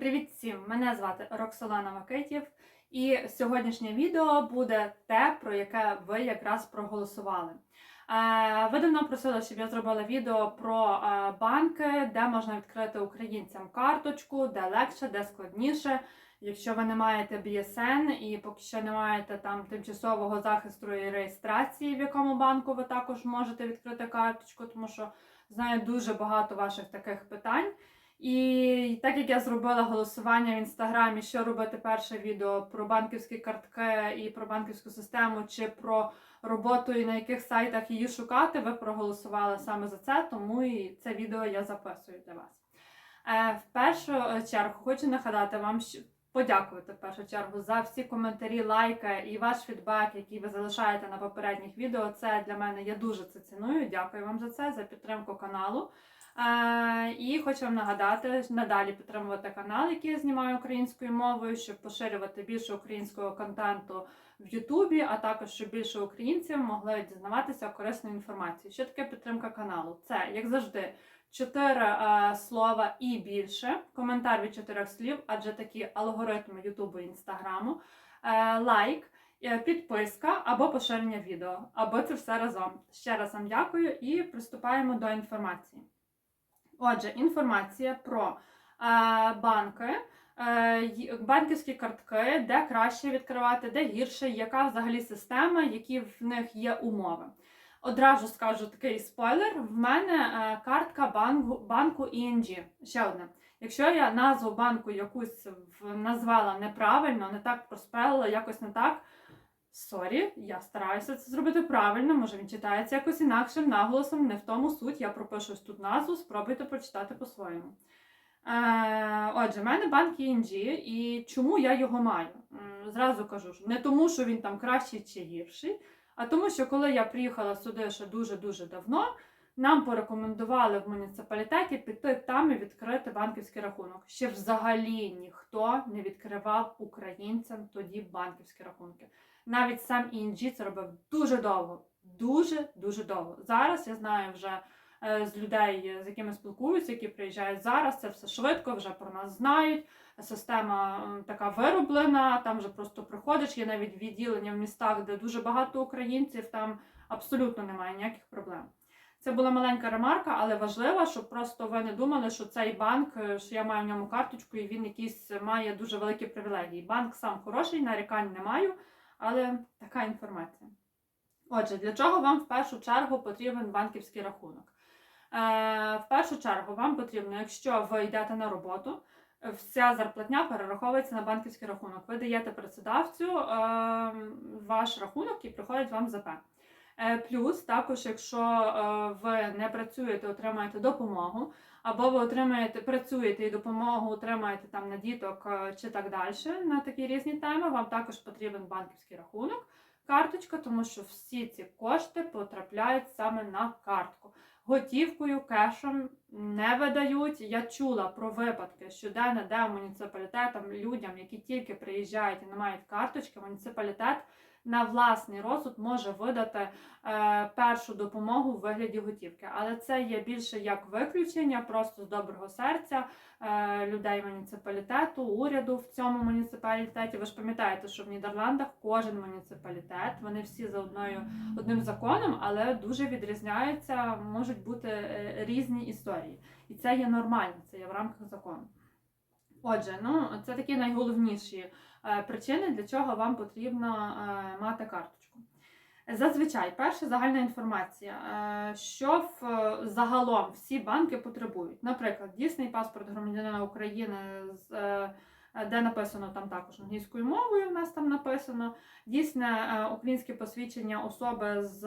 Привіт всім! Мене звати Роксолана Макитів, і сьогоднішнє відео буде те, про яке ви якраз проголосували. Е, Ви давно просили, щоб я зробила відео про е, банки, де можна відкрити українцям карточку, де легше, де складніше. Якщо ви не маєте BSN і поки що не маєте там тимчасового захисту і реєстрації, в якому банку ви також можете відкрити карточку, тому що знаю дуже багато ваших таких питань. І так як я зробила голосування в інстаграмі, що робити перше відео про банківські картки і про банківську систему, чи про роботу і на яких сайтах її шукати, ви проголосували саме за це, тому і це відео я записую для вас. Е, В першу чергу хочу нагадати вам, подякувати в першу чергу за всі коментарі, лайки і ваш фідбек, який ви залишаєте на попередніх відео. Це для мене я дуже це ціную. Дякую вам за це, за підтримку каналу. І хочу вам нагадати надалі підтримувати канал, який я знімаю українською мовою, щоб поширювати більше українського контенту в Ютубі, а також щоб більше українців могли дізнаватися корисну інформацію. Що таке підтримка каналу? Це як завжди. Чотири е, слова і більше, коментар від чотирьох слів, адже такі алгоритми Ютубу і Інстаграму, е, лайк, е, підписка або поширення відео, або це все разом. Ще раз вам дякую і приступаємо до інформації. Отже, інформація про е, банки, е, банківські картки, де краще відкривати, де гірше, яка взагалі система, які в них є умови. Одразу скажу такий спойлер: в мене е, картка банку, банку ING. Ще одне. Якщо я назву банку якусь назвала неправильно, не так проспелила, якось не так. Сорі, я стараюся це зробити правильно, може він читається якось інакшим наголосом, не в тому суть. Я пропишу тут назву, спробуйте прочитати по-своєму. Е, отже, в мене банк ING, і чому я його маю? Зразу кажу, що не тому, що він там кращий чи гірший, а тому, що коли я приїхала сюди ще дуже-дуже давно, нам порекомендували в муніципалітеті піти там і відкрити банківський рахунок. Ще взагалі ніхто не відкривав українцям тоді банківські рахунки. Навіть сам ING це робив дуже довго. Дуже дуже довго. Зараз я знаю вже е, з людей, з якими спілкуюся, які приїжджають зараз. Це все швидко, вже про нас знають. Система така вироблена. Там вже просто приходиш. Є навіть відділення в містах, де дуже багато українців. Там абсолютно немає ніяких проблем. Це була маленька ремарка, але важлива, щоб просто ви не думали, що цей банк, е, що я маю в ньому карточку, і він якийсь має дуже великі привілегії. Банк сам хороший, нарікань не маю, але така інформація. Отже, для чого вам в першу чергу потрібен банківський рахунок? Е, в першу чергу вам потрібно, якщо ви йдете на роботу, вся зарплатня перераховується на банківський рахунок. Ви даєте працедавцю е, ваш рахунок і приходить вам ЗП. Е, Плюс, також, якщо е, ви не працюєте, отримаєте допомогу, або ви отримаєте, працюєте і допомогу отримаєте там на діток е, чи так далі, на такі різні теми, вам також потрібен банківський рахунок, карточка, тому що всі ці кошти потрапляють саме на картку. Готівкою, кешем не видають. Я чула про випадки, що де не де муніципалітетам, людям, які тільки приїжджають і не мають карточки, муніципалітет на власний розсуд може видати е, першу допомогу в вигляді готівки. Але це є більше як виключення, просто з доброго серця е, людей муніципалітету, уряду в цьому муніципалітеті. Ви ж пам'ятаєте, що в Нідерландах кожен муніципалітет, вони всі за одною одним законом, але дуже відрізняються, можуть бути е, різні історії. І це є нормально, це є в рамках закону. Отже, ну це такі найголовніші е, причини, для чого вам потрібно е, мати карточку. Зазвичай, перша загальна інформація, е, що в, загалом всі банки потребують. Наприклад, дійсний паспорт громадянина України, де написано там також англійською мовою, в нас там написано, дійсне українське посвідчення особи з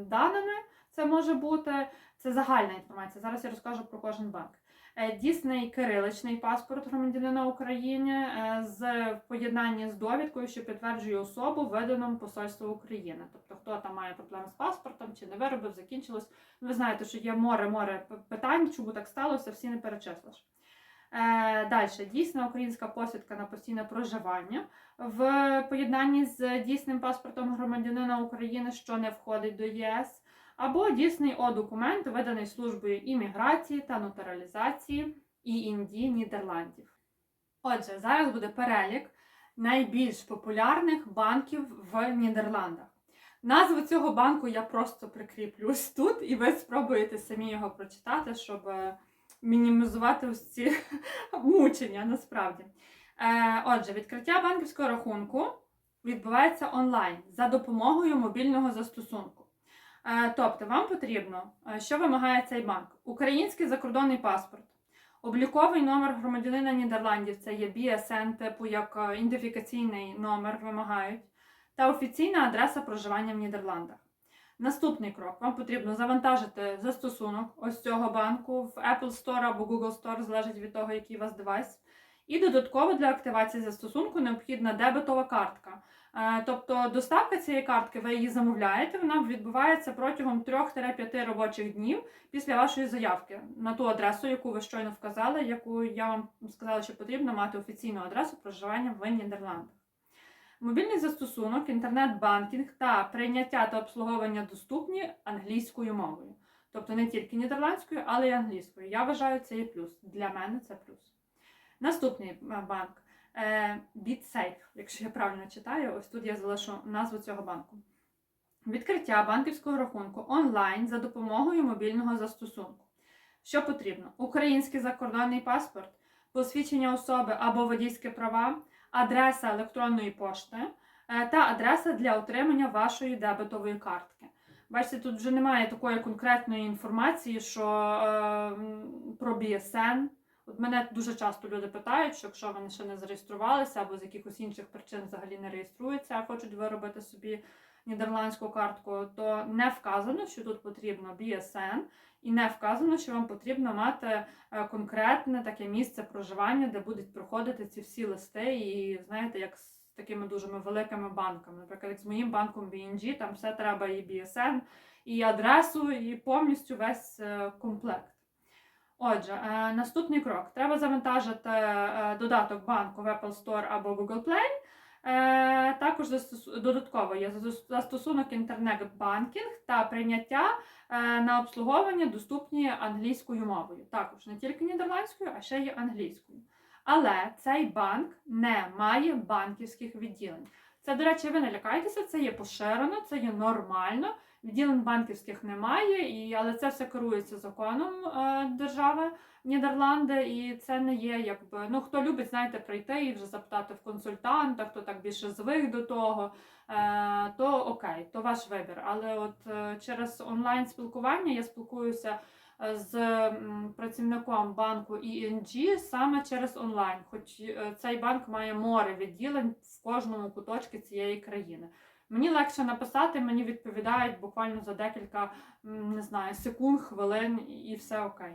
даними, це може бути, це загальна інформація. Зараз я розкажу про кожен банк. Е, Дійсний кириличний паспорт громадянина України е, з поєднанні з довідкою, що підтверджує особу, виданому посольству України. Тобто, хто там має проблеми з паспортом чи не виробив, закінчилось. Ви знаєте, що є море-море питань, чому так сталося, всі не перечислиш. Е, Далі дійсна українська посвідка на постійне проживання в поєднанні з дійсним паспортом громадянина України, що не входить до ЄС або дійсний О-документ, виданий службою імміграції та нотаралізації ІНД Нідерландів. Отже, зараз буде перелік найбільш популярних банків в Нідерландах. Назву цього банку я просто прикріплю ось тут, і ви спробуєте самі його прочитати, щоб е, мінімізувати ось ці мучення насправді. Е, Отже, відкриття банківського рахунку відбувається онлайн за допомогою мобільного застосунку. Е, Тобто, вам потрібно, е, що вимагає цей банк? Український закордонний паспорт, обліковий номер громадянина Нідерландів, це є BSN, типу як е, ідентифікаційний номер вимагають, та офіційна адреса проживання в Нідерландах. Наступний крок: вам потрібно завантажити застосунок ось цього банку в Apple Store або Google Store, залежить від того, який у вас девайс. І додатково для активації застосунку необхідна дебетова картка. Е, Тобто доставка цієї картки, ви її замовляєте, вона відбувається протягом 3-5 робочих днів після вашої заявки на ту адресу, яку ви щойно вказали, яку я вам сказала, що потрібно мати офіційну адресу проживання в Нідерландах. Мобільний застосунок, інтернет-банкінг та прийняття та обслуговування доступні англійською мовою. Тобто не тільки нідерландською, але й англійською. Я вважаю, це є плюс. Для мене це плюс. Наступний е, банк BitSafe, якщо я правильно читаю, ось тут я залишу назву цього банку. Відкриття банківського рахунку онлайн за допомогою мобільного застосунку. Що потрібно? Український закордонний паспорт, посвідчення особи або водійські права, адреса електронної пошти е, та адреса для отримання вашої дебетової картки. Бачите, тут вже немає такої конкретної інформації, що е, про BSN. От мене дуже часто люди питають, що якщо вони ще не зареєструвалися або з якихось інших причин взагалі не реєструються, а хочуть виробити собі нідерландську картку, то не вказано, що тут потрібно BSN, і не вказано, що вам потрібно мати е, конкретне таке місце проживання, де будуть проходити ці всі листи, і знаєте, як з такими дуже великими банками. Наприклад, як з моїм банком BNG, там все треба і BSN, і адресу, і повністю весь е, комплект. Отже, е, наступний крок. Треба завантажити е, додаток банку в Apple Store або Google Play. Е, Також додатково є застосунок інтернет-банкінг та прийняття на обслуговування доступні англійською мовою. Також не тільки нідерландською, а ще й англійською. Але цей банк не має банківських відділень. Це, до речі, ви не лякайтеся, це є поширено, це є нормально. Відділень банківських немає, і, але це все керується законом е, держави Нідерланди, і це не є якби. Ну, хто любить, знаєте, прийти і вже запитати в консультанта, хто так більше звик до того, е, то окей, то ваш вибір. Але от е, через онлайн спілкування я спілкуюся з працівником банку ING саме через онлайн, хоч цей банк має море відділень в кожному куточку цієї країни. Мені легше написати, мені відповідають буквально за декілька не знаю, секунд, хвилин і все окей.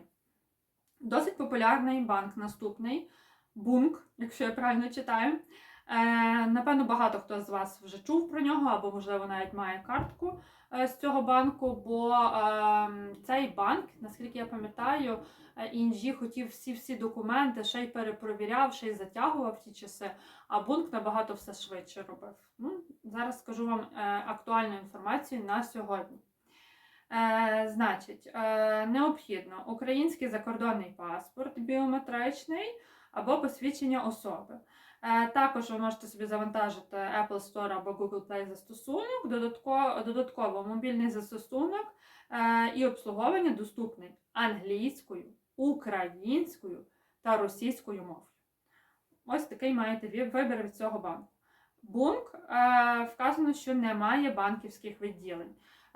Досить популярний банк наступний Бунк, якщо я правильно читаю. Е, напевно, багато хто з вас вже чув про нього, або, можливо, навіть має картку е, з цього банку, бо е, цей банк, наскільки я пам'ятаю, е, Інжі хотів всі-всі документи, ще й перепровіряв, ще й затягував ті часи, а Бунк набагато все швидше робив. Ну, зараз скажу вам актуальну інформацію на сьогодні. Е, значить, е, необхідно український закордонний паспорт біометричний або посвідчення особи. Е, також ви можете собі завантажити Apple Store або Google Play застосунок, додатково, додатково мобільний застосунок е, і обслуговування доступний англійською, українською та російською мовою. Ось такий маєте вибір від цього банку. Бунк е, вказано, що немає банківських відділень.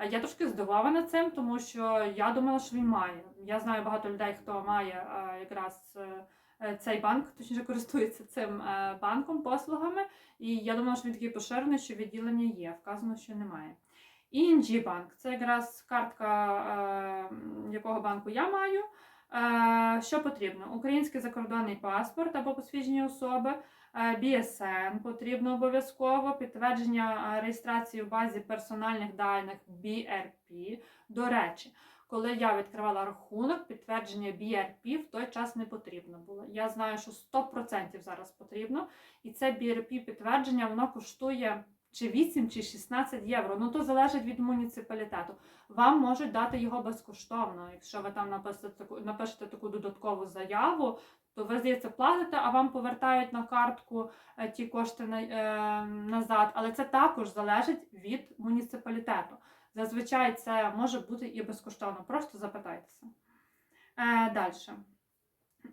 Я трошки здивована цим, тому що я думала, що він має. Я знаю багато людей, хто має якраз цей банк, точніше користується цим е, банком, послугами. І я думала, що він такий поширений, що відділення є. Вказано, що немає. ING банк це якраз картка, е, якого банку я маю. Е, Що потрібно? Український закордонний паспорт або посвідчення особи. Е, BSN потрібно обов'язково, підтвердження е, реєстрації в базі персональних даних BRP. До речі, коли я відкривала рахунок, підтвердження BRP в той час не потрібно було. Я знаю, що 100% зараз потрібно. І це BRP підтвердження воно коштує чи 8, чи 16 євро. Ну то залежить від муніципалітету. Вам можуть дати його безкоштовно. Якщо ви там напишете таку, напишете таку додаткову заяву, то ви, здається, платите, а вам повертають на картку е, ті кошти на, е, назад. Але це також залежить від муніципалітету. Зазвичай це може бути і безкоштовно. Просто запитайтеся. Е, Далі.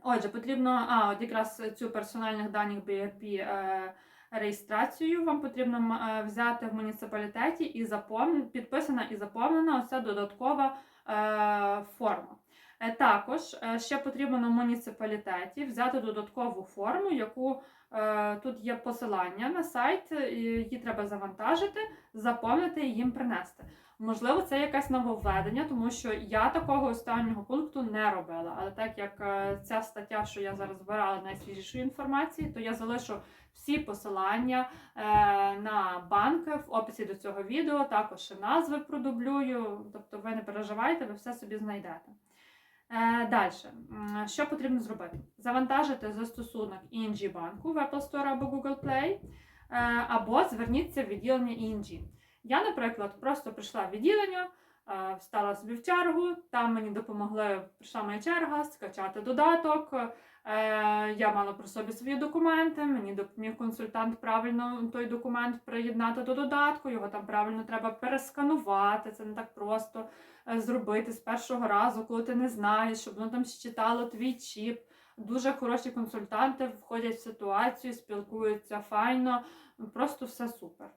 Отже, потрібно, а, от якраз цю персональних даних BRP е, реєстрацію вам потрібно е, взяти в муніципалітеті і запомн... підписана і заповнена оця додаткова е, форма. Е, Також е, ще потрібно муніципалітеті взяти додаткову форму, яку е, тут є посилання на сайт, її треба завантажити, заповнити і їм принести. Можливо, це якесь нововведення, тому що я такого останнього пункту не робила. Але так як ця стаття, що я зараз збирала найсвіжішої інформації, то я залишу всі посилання на банки в описі до цього відео, також і назви продублюю. Тобто ви не переживайте, ви все собі знайдете. Е, Далі, що потрібно зробити? Завантажити застосунок ING банку в Apple Store або Google Play, е, або зверніться в відділення ING. Я, наприклад, просто прийшла в відділення, встала собі в чергу, там мені допомогли, прийшла моя черга, скачати додаток. Е, Я мала при собі свої документи, мені допоміг консультант правильно той документ приєднати до додатку, його там правильно треба пересканувати, це не так просто е, зробити з першого разу, коли ти не знаєш, щоб воно там щитало твій чіп. Дуже хороші консультанти входять в ситуацію, спілкуються файно, просто все супер.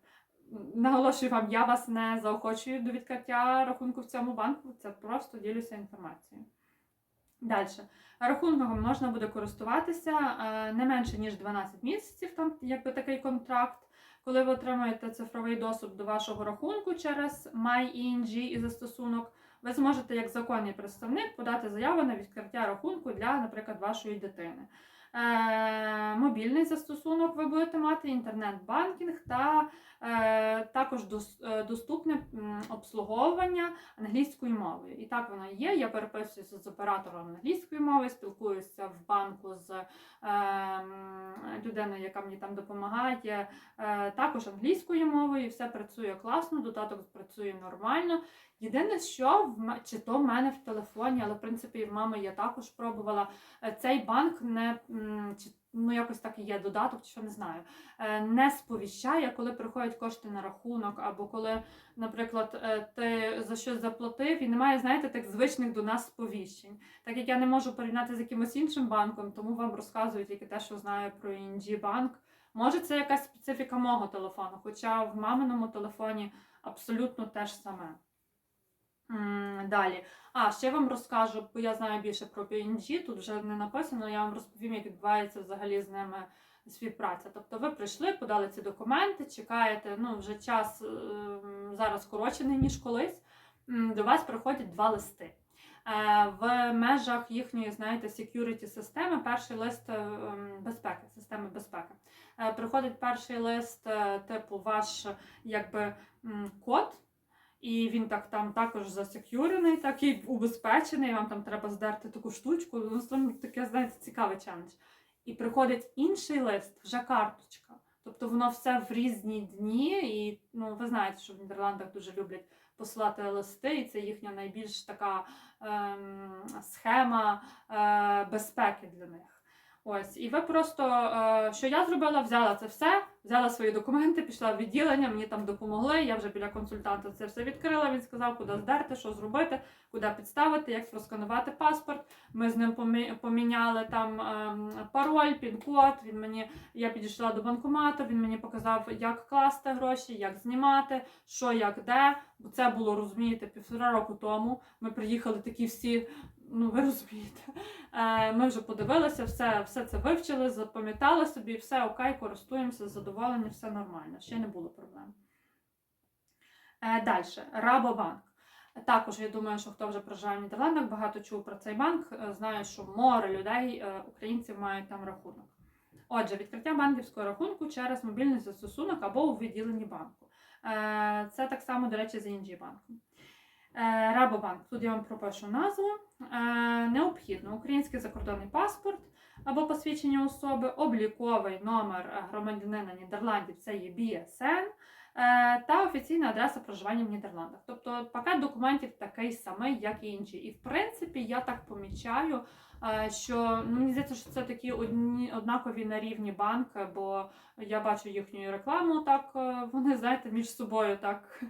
Наголошую вам, я вас не заохочую до відкриття рахунку в цьому банку, це просто ділюся інформацією. Далі. Рахунком можна буде користуватися е, не менше, ніж 12 місяців, там якби такий контракт. Коли ви отримаєте цифровий доступ до вашого рахунку через MyENG і застосунок, ви зможете як законний представник подати заяву на відкриття рахунку для, наприклад, вашої дитини. Е, мобільний застосунок ви будете мати, інтернет-банкінг та е, також е, доступне обслуговування англійською мовою. І так воно є. Я переписуюся з оператором англійської мови, спілкуюся в банку з людиною, яка мені там допомагає, також англійською мовою. Все працює класно, додаток працює нормально. Єдине, що в чи то в мене в телефоні, але в принципі в мами я також пробувала. е, Цей банк не чи ну якось так і є додаток, що не знаю, е, не сповіщає, коли приходять кошти на рахунок, або коли, наприклад, е, ти за щось заплатив і немає, знаєте, так звичних до нас сповіщень. Так як я не можу порівняти з якимось іншим банком, тому вам розказую тільки те, що знаю про ING банк. Може, це якась специфіка мого телефону, хоча в маминому телефоні абсолютно те ж саме. Далі. А, ще вам розкажу, бо я знаю більше про PNG, тут вже не написано, я вам розповім, як відбувається взагалі з ними співпраця. Тобто ви прийшли, подали ці документи, чекаєте, ну вже час ем, зараз скорочений, ніж колись. До вас приходять два листи. Е, В межах їхньої, знаєте, security системи перший лист е, ем, безпеки, системи безпеки. Е, Приходить перший лист, типу, ваш якби код. І він так там також засекюрений, так і убезпечений. Вам там треба здерти таку штучку. Ну, там таке, знаєте, цікавий челендж. І приходить інший лист, вже карточка. Тобто воно все в різні дні. І ну, ви знаєте, що в Нідерландах дуже люблять посилати листи, і це їхня найбільш така ем, схема е, безпеки для них. Ось, і ви просто, е, що я зробила, взяла це все, взяла свої документи, пішла в відділення, мені там допомогли. Я вже біля консультанта це все відкрила. Він сказав, куди здерти, що зробити, куди підставити, як просканувати паспорт. Ми з ним помі- поміняли там ем, пароль, пін-код. Він мені, я підійшла до банкомату, він мені показав, як класти гроші, як знімати, що, як, де. Бо це було, розумієте, півтора року тому. Ми приїхали такі всі. Ну, ви розумієте, Е, ми вже подивилися, все, все це вивчили, запам'ятали собі, все окей, користуємося, задоволені, все нормально, ще не було проблем. Е, Далі, Рабобанк. Також я думаю, що хто вже проживає в Нідерландах, багато чув про цей банк, е, знає, що море людей, українців мають там рахунок. Отже, відкриття банківського рахунку через мобільний застосунок або у відділенні банку. Це так само, до речі, з ING банком. Е, Рабобанк. Тут я вам пропишу назву. Е, Необхідно український закордонний паспорт або посвідчення особи, обліковий номер громадянина Нідерландів це є BSN, е, та офіційна адреса проживання в Нідерландах. Тобто пакет документів такий самий, як і інші. І в принципі, я так помічаю, що ну, мені здається, що це такі одні однакові на рівні банки, бо я бачу їхню рекламу, так вони знаєте між собою так.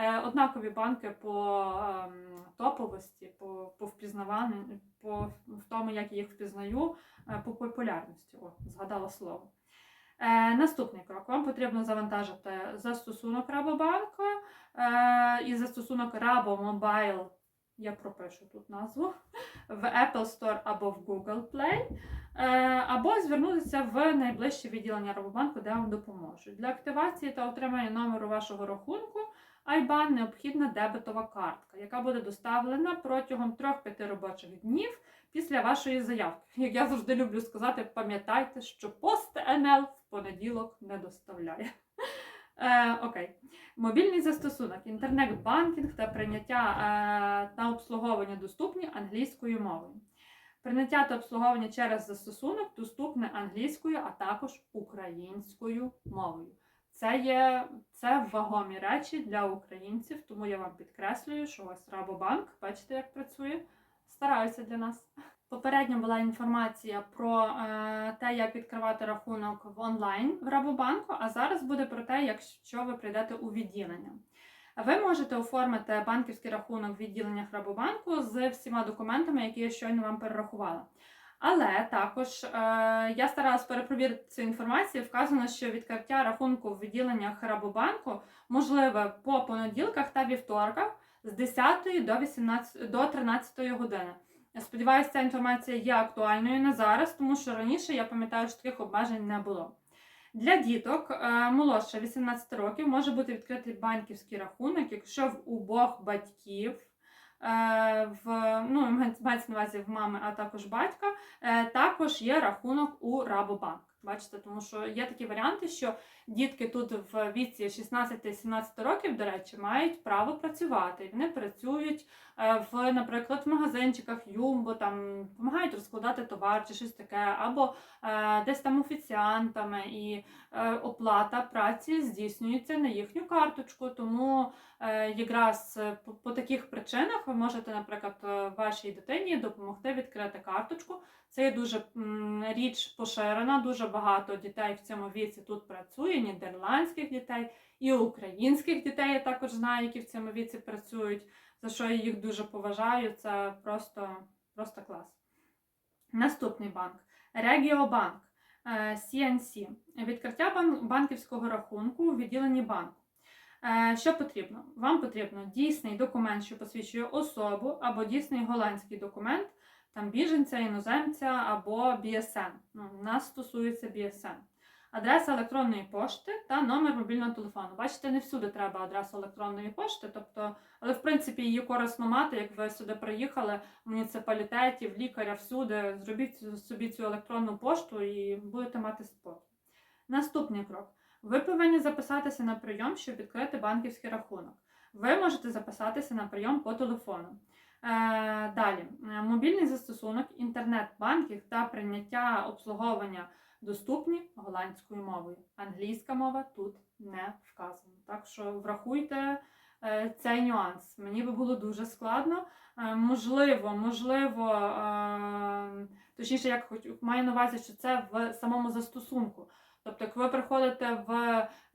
Е, Однакові банки по ем, топовості, по, по впізнаванню, по в тому, як я їх впізнаю, е, по популярності. О, згадала слово. Е, наступний крок. Вам потрібно завантажити застосунок Рабобанку е, і застосунок Rabo Mobile. Я пропишу тут назву в Apple Store або в Google Play, е, або звернутися в найближче відділення Рабобанку, де вам допоможуть. Для активації та отримання номеру вашого рахунку IBAN необхідна дебетова картка, яка буде доставлена протягом 3-5 робочих днів після вашої заявки. Як я завжди люблю сказати, пам'ятайте, що пост НЛ в понеділок не доставляє. Е, окей. Мобільний застосунок, інтернет-банкінг та прийняття е, та обслуговування доступні англійською мовою. Прийняття та обслуговування через застосунок доступне англійською, а також українською мовою. Це є це вагомі речі для українців, тому я вам підкреслюю, що ось Рабобанк, бачите, як працює, стараються для нас. Попередньо була інформація про е, те, як відкривати рахунок в онлайн в Рабобанку, а зараз буде про те, якщо ви прийдете у відділення. Ви можете оформити банківський рахунок в відділеннях Рабобанку з всіма документами, які я щойно вам перерахувала. Але також е, я старалась перепровірити цю інформацію. Вказано, що відкриття рахунку в відділеннях Рабобанку можливе по понеділках та вівторках з 10 до 18 до 13 години. Сподіваюся, ця інформація є актуальною на зараз, тому що раніше я пам'ятаю, що таких обмежень не було. Для діток е, молодше 18 років може бути відкритий банківський рахунок, якщо в обох батьків, в, ну, мається на увазі в мами, а також батька, е, також є рахунок у Рабобанк. Бачите, тому що є такі варіанти, що дітки тут в віці 16-17 років, до речі, мають право працювати. Вони працюють е, в, наприклад, в магазинчиках Юмбо, там допомагають розкладати товар чи щось таке, або е, десь там офіціантами, і е, оплата праці здійснюється на їхню карточку. Тому е, якраз е, по, таких причинах ви можете, наприклад, е, вашій дитині допомогти відкрити карточку. Це є дуже річ поширена, дуже багато дітей в цьому віці тут працює, нідерландських дітей і українських дітей я також знаю, які в цьому віці працюють, за що я їх дуже поважаю. Це просто, просто клас. Наступний банк Регіобанк е, CNC. Відкриття банківського рахунку у відділенні банку. Е, Що потрібно? Вам потрібно дійсний документ, що посвідчує особу, або дійсний голландський документ, там біженця, іноземця або BSN. Ну, нас стосується BSN. Адреса електронної пошти та номер мобільного телефону. Бачите, не всюди треба адресу електронної пошти, тобто, але в принципі її корисно мати, як ви сюди приїхали в муніципалітеті, лікаря, всюди. Зробіть собі цю електронну пошту і будете мати спокій. Наступний крок. Ви повинні записатися на прийом, щоб відкрити банківський рахунок. Ви можете записатися на прийом по телефону. Е, далі, Е, мобільний застосунок, інтернет-банкінг та прийняття обслуговування доступні голландською мовою. Англійська мова тут не вказана. Так що врахуйте е, цей нюанс. Мені би було дуже складно. Можливо, можливо, точніше, як хоч маю на увазі, що це в самому застосунку. Тобто, як ви приходите в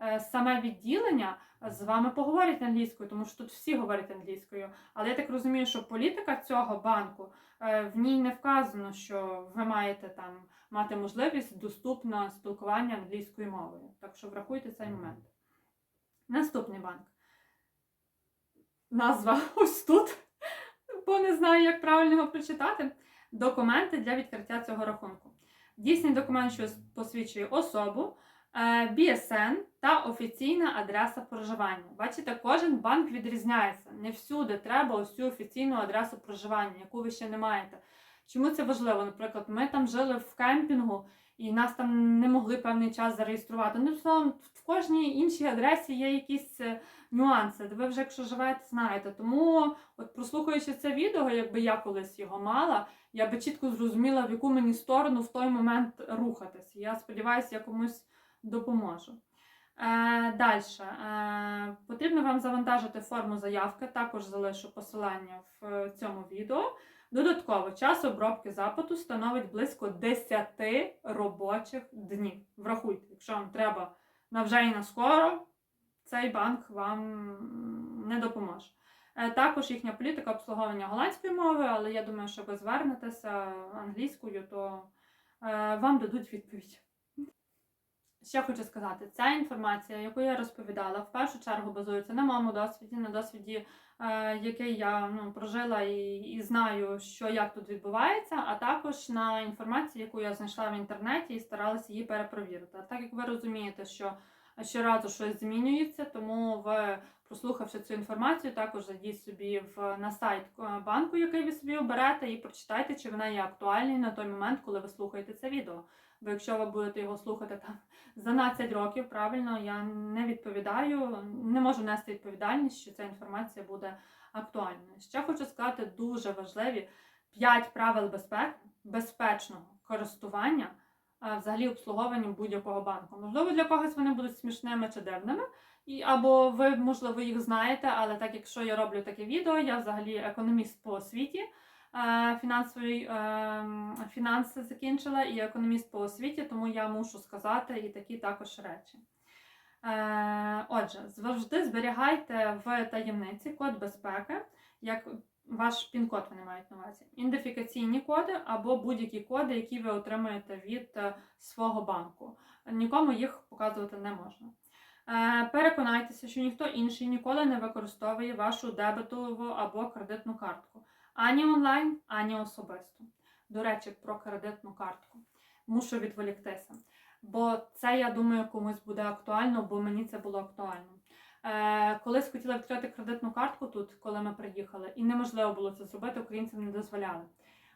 е, саме відділення, з вами поговорять англійською, тому що тут всі говорять англійською. Але я так розумію, що політика цього банку е, в ній не вказано, що ви маєте там мати можливість доступно спілкування англійською мовою. Так що врахуйте цей момент. Наступний банк. Назва ось тут, бо не знаю, як правильно його прочитати. Документи для відкриття цього рахунку. Дійсний документ, що посвідчує особу, е, BSN та офіційна адреса проживання. Бачите, кожен банк відрізняється. Не всюди треба ось цю офіційну адресу проживання, яку ви ще не маєте. Чому це важливо? Наприклад, ми там жили в кемпінгу і нас там не могли певний час зареєструвати. Ну, в кожній іншій адресі є якісь е, нюанси. Ви вже, якщо живете, знаєте. Тому, от прослухаючи це відео, якби я колись його мала, я би чітко зрозуміла, в яку мені сторону в той момент рухатись. Я сподіваюся, я комусь допоможу. Е, Далі. Е, потрібно вам завантажити форму заявки, також залишу посилання в е, цьому відео. Додатково час обробки запиту становить близько 10 робочих днів. Врахуйте, якщо вам треба на вже і на скоро, цей банк вам не допоможе. Е, Також їхня політика обслуговування голландської мови, але я думаю, що ви звернетеся англійською, то е, вам дадуть відповідь. Ще хочу сказати, ця інформація, яку я розповідала, в першу чергу базується на моєму досвіді, на досвіді, е, який я ну, прожила і, і знаю, що як тут відбувається, а також на інформації, яку я знайшла в інтернеті і старалася її перепровірити. Так як ви розумієте, що щоразу щось змінюється, тому ви, прослухавши цю інформацію, також зайдіть собі в, на сайт е, банку, який ви собі оберете, і прочитайте, чи вона є актуальною на той момент, коли ви слухаєте це відео. Бо якщо ви будете його слухати там за 12 років, правильно, я не відповідаю, не можу нести відповідальність, що ця інформація буде актуальною. Ще хочу сказати дуже важливі 5 правил безпеки, безпечного користування, взагалі обслуговуванням будь-якого банку. Можливо, для когось вони будуть смішними чи дивними, і, або ви, можливо, їх знаєте, але так якщо я роблю таке відео, я взагалі економіст по освіті. е, Фінансовий е, фінанси закінчила і економіст по освіті, тому я мушу сказати і такі також речі. Е, Отже, завжди зберігайте в таємниці код безпеки, як ваш пін-код вони мають на увазі, ідентифікаційні коди або будь-які коди, які ви отримуєте від е, свого банку. Нікому їх показувати не можна. Е, Переконайтеся, що ніхто інший ніколи не використовує вашу дебетову або кредитну картку. Ані онлайн, ані особисто. До речі, про кредитну картку. Мушу відволіктися. Бо це, я думаю, комусь буде актуально, бо мені це було актуально. Е, колись хотіла відкрити кредитну картку тут, коли ми приїхали, і неможливо було це зробити, українцям не дозволяли.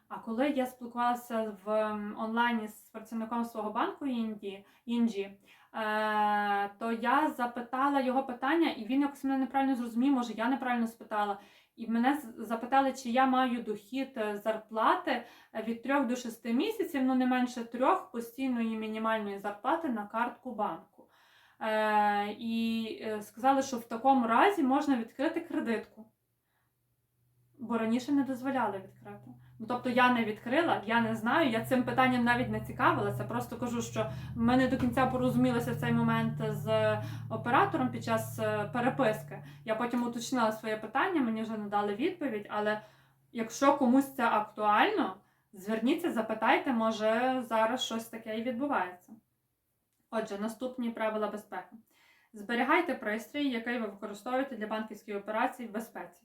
А коли я спілкувалася в онлайні з працівником свого банку Інді, Інджі, е, то я запитала його питання, і він якось мене неправильно зрозумів, може я неправильно спитала. І мене запитали, чи я маю дохід е, зарплати від 3 до 6 місяців, ну не менше трьох постійної мінімальної зарплати на картку банку. Е, і е, сказали, що в такому разі можна відкрити кредитку. Бо раніше не дозволяли відкрити. Ну, тобто я не відкрила, я не знаю, я цим питанням навіть не цікавилася. Просто кажу, що ми не до кінця порозумілися в цей момент з оператором під час е, переписки. Я потім уточнила своє питання, мені вже надали відповідь, але якщо комусь це актуально, зверніться, запитайте, може зараз щось таке і відбувається. Отже, наступні правила безпеки. Зберігайте пристрій, який ви використовуєте для банківської операції в безпеці.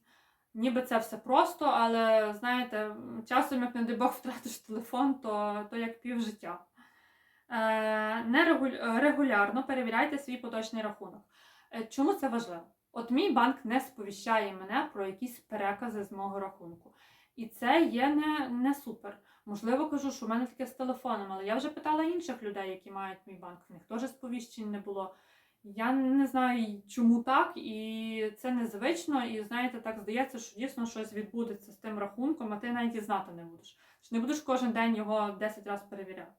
Ніби це все просто, але знаєте, часом, як не дай Бог, втратиш телефон, то, то як пів життя. Е, регулярно перевіряйте свій поточний рахунок. Е, Чому це важливо? От мій банк не сповіщає мене про якісь перекази з мого рахунку. І це є не, не супер. Можливо, кажу, що в мене таке з телефоном, але я вже питала інших людей, які мають мій банк. В них теж сповіщень не було. Я не знаю, чому так, і це незвично. І знаєте, так здається, що дійсно щось відбудеться з тим рахунком, а ти навіть і знати не будеш. Чи не будеш кожен день його 10 разів перевіряти.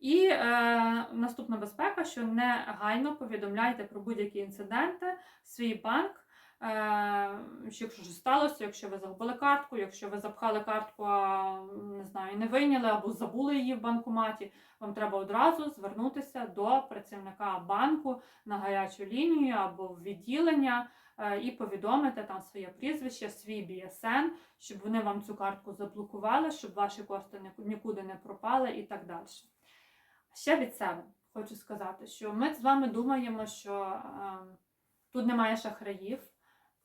І е, наступна безпека, що негайно повідомляйте про будь-які інциденти свій банк. Е, якщо щось сталося, якщо ви загубили картку, якщо ви запхали картку, а не знаю, не вийняли або забули її в банкоматі, вам треба одразу звернутися до працівника банку на гарячу лінію або в відділення е, і повідомити там своє прізвище, свій BSN, щоб вони вам цю картку заблокували, щоб ваші кошти нікуди не пропали і так далі. Ще від себе хочу сказати, що ми з вами думаємо, що е, тут немає шахраїв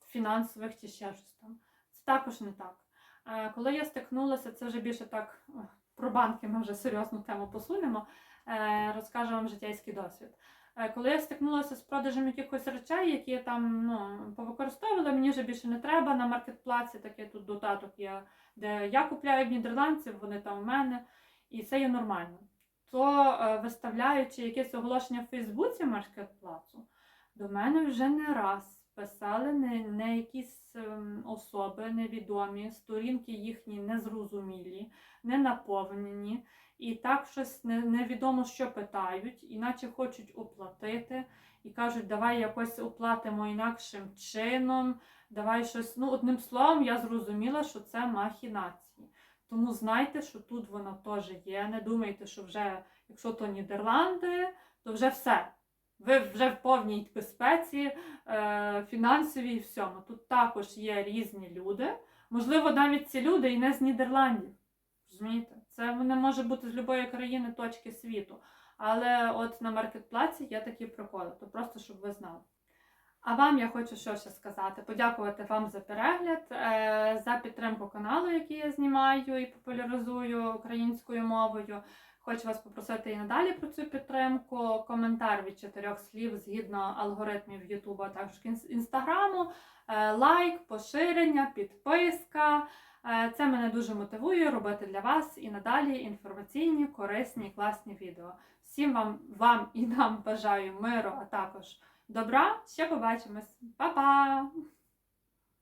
фінансових чи ще щось там. Це також не так. Е, Коли я стикнулася, це вже більше так про банки, ми вже серйозну тему посунемо, е, розкажу вам життєйський досвід. Е, Коли я стикнулася з продажем якихось речей, які я там ну, повикористовувала, мені вже більше не треба на маркетплаці, такий тут додаток є, де я купляю в нідерландців, вони там у мене, і це є нормально. То виставляючи якесь оголошення в Фейсбуці маркетплацу, до мене вже не раз писали не, не якісь ем, особи невідомі, сторінки їхні незрозумілі, не наповнені. і так щось не- невідомо, що питають, іначе хочуть оплатити, і кажуть, давай якось оплатимо інакшим чином, давай щось. Ну, одним словом, я зрозуміла, що це махінації. Тому знайте, що тут воно теж є. Не думайте, що вже, якщо то Нідерланди, то вже все. Ви вже в повній безпеці, е, фінансовій і всьому. Тут також є різні люди. Можливо, навіть ці люди і не з Нідерландів. Розумієте? Це не може бути з будь-якої країни точки світу. Але от на маркетплаці є такі приколи, то просто щоб ви знали. А вам я хочу що ще сказати: подякувати вам за перегляд, е, за підтримку каналу, який я знімаю і популяризую українською мовою. Хочу вас попросити і надалі про цю підтримку. Коментар від чотирьох слів згідно алгоритмів Ютубу, а також інстаграму, е, лайк, поширення, підписка. Е, Це мене дуже мотивує робити для вас і надалі інформаційні, корисні, класні відео. Всім вам, вам і нам бажаю миру, а також добра. Ще побачимось. Па-па!